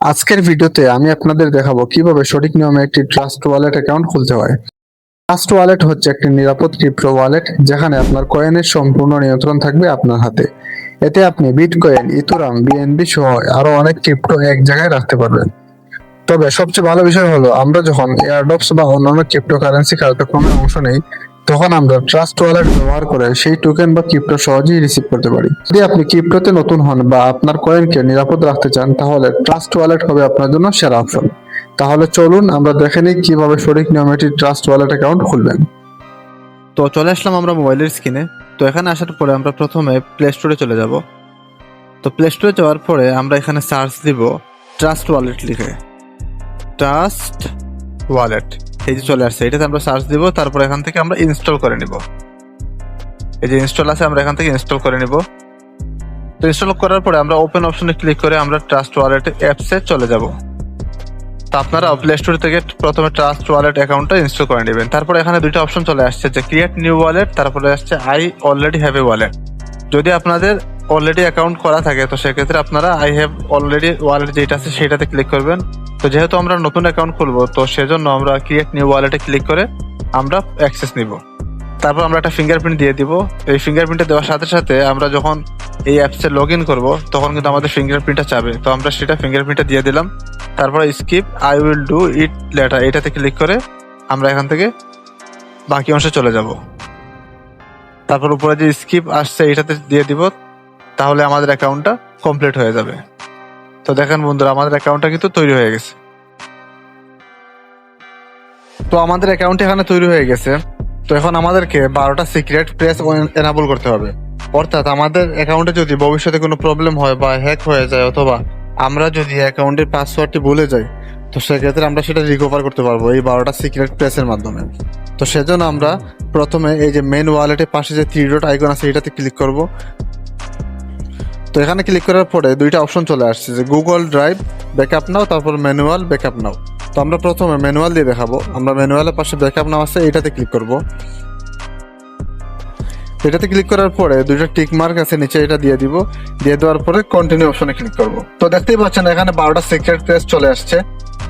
আজকের ভিডিওতে আমি আপনাদের দেখাবো কীভাবে সঠিক নিয়মে একটি ট্রাস্ট ওয়ালেট অ্যাকাউন্ট খুলতে হয়। ট্রাস্ট ওয়ালেট হচ্ছে একটি নিরাপদ ক্রিপ্টো ওয়ালেট যেখানে আপনার কয়েনের সম্পূর্ণ নিয়ন্ত্রণ থাকবে আপনার হাতে। এতে আপনি বিটকয়েন ইথোরাম বিএনবি সহ আরও অনেক ক্রিপ্টো এক জায়গায় রাখতে পারবেন। তবে সবচেয়ে ভালো বিষয় হলো, আমরা যখন এয়ারডপস বা অন্যান্য ক্রিপ্টো কারেন্সি কার্যক্রমে অংশ নেই তখন আমরা ট্রাস্ট ওয়ালেট ব্যবহার করে সেই টোকেন বা ক্রিপ্টো সহজেই রিসিভ করতে পারি। যদি আপনি ক্রিপ্টোতে নতুন হন বা আপনার কয়েনকে নিরাপদ রাখতে চান, তাহলে ট্রাস্ট ওয়ালেট হবে আপনার জন্য সেরা অপশন তাহলে চলুন আমরা দেখে নিই কীভাবে সঠিক নিয়মে একটি ট্রাস্ট ওয়ালেট অ্যাকাউন্ট খুলবেন। তো চলে আসলাম আমরা মোবাইলের স্ক্রিনে তো এখানে আসার পরে আমরা প্রথমে প্লে স্টোরে চলে যাব। তো প্লে স্টোরে যাওয়ার পরে আমরা এখানে সার্চ দিব ট্রাস্ট ওয়ালেট লিখে। ট্রাস্ট ওয়ালেট এই যে চলে আসছে, এটাতে আমরা সার্চ দিব, তারপর এখান থেকে আমরা ইনস্টল করে নিব। এই যে ইনস্টল আছে, আমরা এখান থেকে ইনস্টল করে নিব। তো ইনস্টল করার পরে আমরা ওপেন অপশনে ক্লিক করে আমরা ট্রাস্ট ওয়ালেট অ্যাপসে চলে যাব। তো আপনারা প্লে স্টোর থেকে প্রথমে ট্রাস্ট ওয়ালেট অ্যাকাউন্টটা ইনস্টল করে নেবেন। তারপর এখানে দুইটা অপশন চলে আসছে, যে ক্রিয়েট নিউ ওয়ালেট তারপরে আসছে I already have a wallet যদি আপনাদের অলরেডি অ্যাকাউন্ট করা থাকে, তো সেক্ষেত্রে আপনারা আই হ্যাভ অলরেডি ওয়ালেট যেটা আছে, সেটাতে ক্লিক করবেন। তো যেহেতু আমরা নতুন অ্যাকাউন্ট খুলবো, তো সেজন্য আমরা ক্রিয়েট নিউ ওয়ালেটে ক্লিক করে আমরা অ্যাক্সেস নিব। তারপর আমরা একটা ফিঙ্গারপ্রিন্ট দিয়ে দিব। এই ফিঙ্গারপ্রিন্টটা দেওয়ার সাথে সাথে আমরা যখন এই অ্যাপসে লগ ইন করব, তখন কিন্তু আমাদের ফিঙ্গারপ্রিন্টটা চাবে। তো আমরা সেটা ফিঙ্গারপ্রিন্টটা দিয়ে দিলাম। তারপর skip I will do it later এটাতে ক্লিক করে আমরা এখান থেকে বাকি অংশে চলে যাব। তারপর উপরে যে স্কিপ আসছে, এটাতে দিয়ে দিব। তাহলে আমাদের অ্যাকাউন্টটা কমপ্লিট হয়ে যাবে। তো দেখেন বন্ধুরা, আমাদের অ্যাকাউন্টটা কিন্তু তৈরি হয়ে গেছে। তো আমাদের অ্যাকাউন্ট এখানে তৈরি হয়ে গেছে। তো এখন আমাদেরকে বারোটা সিক্রেট প্রেস এনাবল করতে হবে। অর্থাৎ আমাদের অ্যাকাউন্টে যদি ভবিষ্যতে কোনো প্রবলেম হয় বা হ্যাক হয়ে যায় অথবা আমরা যদি অ্যাকাউন্টের পাসওয়ার্ডটি ভুলে যাই, তো সেক্ষেত্রে আমরা সেটা রিকভার করতে পারব এই বারোটা সিক্রেট প্রেসের মাধ্যমে। তো সেজন্য আমরা প্রথমে এই যে মেন ওয়ালেটের পাশে যে থ্রি ডট আইকন আছে, এটাতে ক্লিক করব। তো এখানে ক্লিক করার পরে দুইটা অপশন চলে আসছে, যে গুগল ড্রাইভ ব্যাকআপ নাও, তারপর ম্যানুয়াল ব্যাকআপ নাও। তো আমরা প্রথমে ম্যানুয়াল দিয়ে দেখাবো। আমরা ম্যানুয়ালের পাশে ব্যাকআপ নাও আছে এটাতে ক্লিক করব। এটাতে ক্লিক করার পরে দুইটা টিক মার্ক আছে, নিচে এটা দিয়ে দিব। দিয়ে দেওয়ার পরে কন্টিনিউ অপশনে ক্লিক করব। তো দেখতেই পাচ্ছেন, এখানে বারোটা সিক্রেট প্রেস চলে আসছে।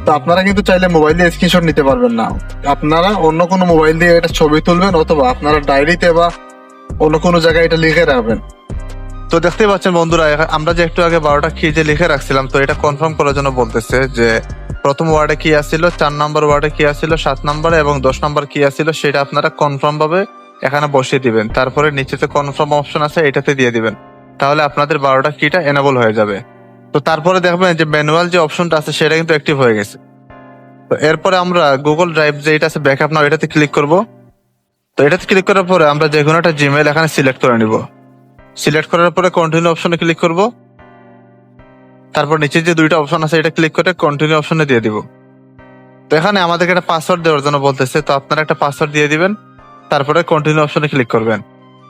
তো আপনারা কিন্তু চাইলে মোবাইল দিয়ে স্ক্রিনশট নিতে পারবেন না। আপনারা অন্য কোনো মোবাইল দিয়ে এটা ছবি তুলবেন, অথবা আপনারা ডায়েরিতে বা অন্য কোনো জায়গায় এটা লিখে রাখবেন। তো দেখতেই পাচ্ছেন বন্ধুরা আমরা যে একটু আগে বারোটা কি যে লিখে রাখছিলাম, তো এটা কনফার্ম করার জন্য বলতেছে যে প্রথম ওয়ার্ডে কি আসছিল, চার নম্বর ওয়ার্ডে কি আসছিল, সাত নাম্বারে এবং দশ নম্বর কি আসছিল, সেটা আপনারা কনফার্ম ভাবে এখানে বসিয়ে দিবেন। তারপরে নিচেতে কনফার্ম অপশন আছে, এটাতে দিয়ে দিবেন। তাহলে আপনাদের বারোটা কিটা এনাবল হয়ে যাবে। তো তারপরে দেখবেন যে ম্যানুয়াল যে অপশনটা আছে, সেটা কিন্তু অ্যাক্টিভ হয়ে গেছে। তো এরপরে আমরা গুগল ড্রাইভ যে এটা আছে ব্যাকআপ নাও এটাতে ক্লিক করব। তো এটাতে ক্লিক করার পরে আমরা যে কোনো একটা জিমেল এখানে সিলেক্ট করে নিব। সিলেক্ট করার পরে কন্টিনিউ অপশনে ক্লিক করব। তারপর নিচে যে দুইটা অপশন আছে, এটা ক্লিক করে কন্টিনিউ অপশনে দিয়ে দিব। তো এখানে আমাদেরকে একটা পাসওয়ার্ড দেওয়ার জন্য বলতেছে, তো আপনারা একটা পাসওয়ার্ড দিয়ে দিবেন, তারপরে কন্টিনিউ অপশনে ক্লিক করবেন।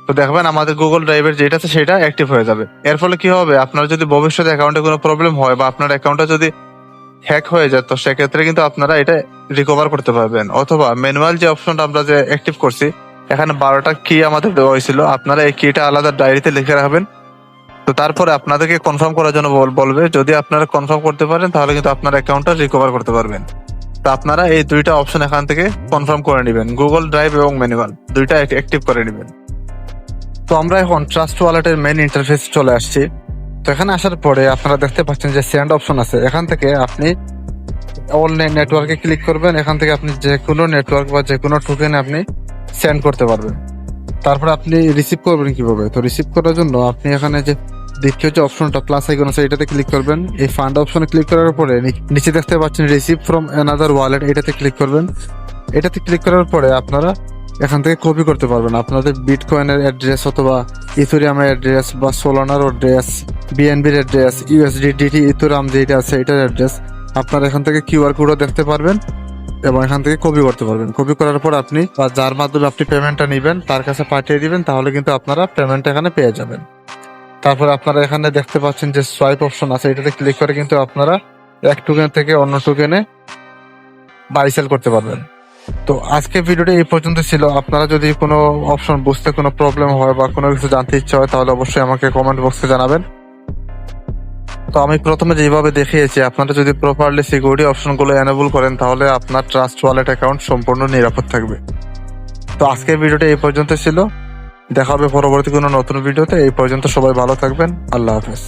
তো দেখবেন আমাদের গুগল ড্রাইভের যেটা আছে, সেটা অ্যাক্টিভ হয়ে যাবে। এর ফলে কি হবে? আপনার যদি ভবিষ্যতে অ্যাকাউন্টে কোনো প্রবলেম হয় বা আপনার অ্যাকাউন্টটা যদি হ্যাক হয়ে যায়, তো সেক্ষেত্রে কিন্তু আপনারা এটা রিকভার করতে পারবেন। অথবা ম্যানুয়াল যে অপশনটা আমরা যে অ্যাক্টিভ করছি এখানে বারোটা কি আমাদের দেওয়া হয়েছিল। আপনারা এই কিটা আলাদা ডায়েরিতে লিখে রাখবেন। তো তারপরে আপনাদেরকে কনফার্ম করার জন্য বল- বলবে, যদি আপনারা কনফার্ম করতে পারেন, তাহলে কিন্তু আপনার অ্যাকাউন্টটা রিকভার করতে পারবেন। তো আপনারা এই দুইটা অপশন এখান থেকে কনফার্ম করে নেবেন। গুগল ড্রাইভ এবং ম্যানুয়াল দুইটা অ্যাক্টিভ করে নেবেন। তো আমরা এখন ট্রাস্ট ওয়ালেটের মেন ইন্টারফেস চলে আসছি। তো এখানে আসার পরে আপনারা দেখতে পাচ্ছেন যে সেন্ড অপশন আছে। এখান থেকে আপনি অনলাইন নেটওয়ার্কে ক্লিক করবেন। এখান থেকে আপনি যে কোনো নেটওয়ার্ক বা যে কোনো টোকেন আপনি সেন্ড করতে পারবেন তারপরে আপনি রিসিভ করবেন কীভাবে? তো রিসিভ করার জন্য আপনি এখানে যে দ্বিতীয় যে অপশনটা প্লাস আইকন আছে, এটাতে ক্লিক করবেন। এই ফান্ড অপশনে ক্লিক করার পরে নিচে দেখতে পাচ্ছেন রিসিভ ফ্রম অ্যানাদার ওয়ালেট এটাতে ক্লিক করবেন। এটাতে ক্লিক করার পরে আপনারা এখান থেকে কপি করতে পারবেন। আপনাদের বিটকয়েনের অ্যাড্রেস অথবা ইথোরিয়ামের অ্যাড্রেস বা সোলানার অ্যাড্রেস বিএনবির অ্যাড্রেস ইউএসডি ডিটি ইথোরাম যেটা আছে, এটার অ্যাড্রেস আপনারা এখান থেকে কিউআর কোডও দেখতে পারবেন। এবং এখান থেকে কপি করতে পারবেন। কপি করার পর আপনি বা যার মাধ্যমে আপনি পেমেন্টটা নেবেন, তার কাছে পাঠিয়ে দিবেন, তাহলে কিন্তু আপনারা পেমেন্টটা এখানে পেয়ে যাবেন। তারপর আপনারা এখানে দেখতে পাচ্ছেন যে সোয়াইপ অপশন আছে, এটাতে ক্লিক করে কিন্তু আপনারা এক টোকেন থেকে অন্য টোকেনে বাই সেল করতে পারবেন। তো আজকে ভিডিওটা এই পর্যন্ত ছিল। আপনারা যদি কোনো অপশন বুঝতে কোনো প্রবলেম হয় বা কোনো কিছু জানতে ইচ্ছা হয়, তাহলে অবশ্যই আমাকে কমেন্ট বক্সে জানাবেন। তো আমি প্রথমে যেভাবে দেখিয়েছি, আপনারা যদি প্রপারলি সিকিউরিটি অপশনগুলো এনেবল করেন, তাহলে আপনার ট্রাস্ট ওয়ালেট অ্যাকাউন্ট সম্পূর্ণ নিরাপদ থাকবে। তো আজকের ভিডিওটা এই পর্যন্ত ছিল। দেখা হবে পরবর্তী কোনো নতুন ভিডিওতে। এই পর্যন্ত সবাই ভালো থাকবেন। আল্লাহ হাফেজ।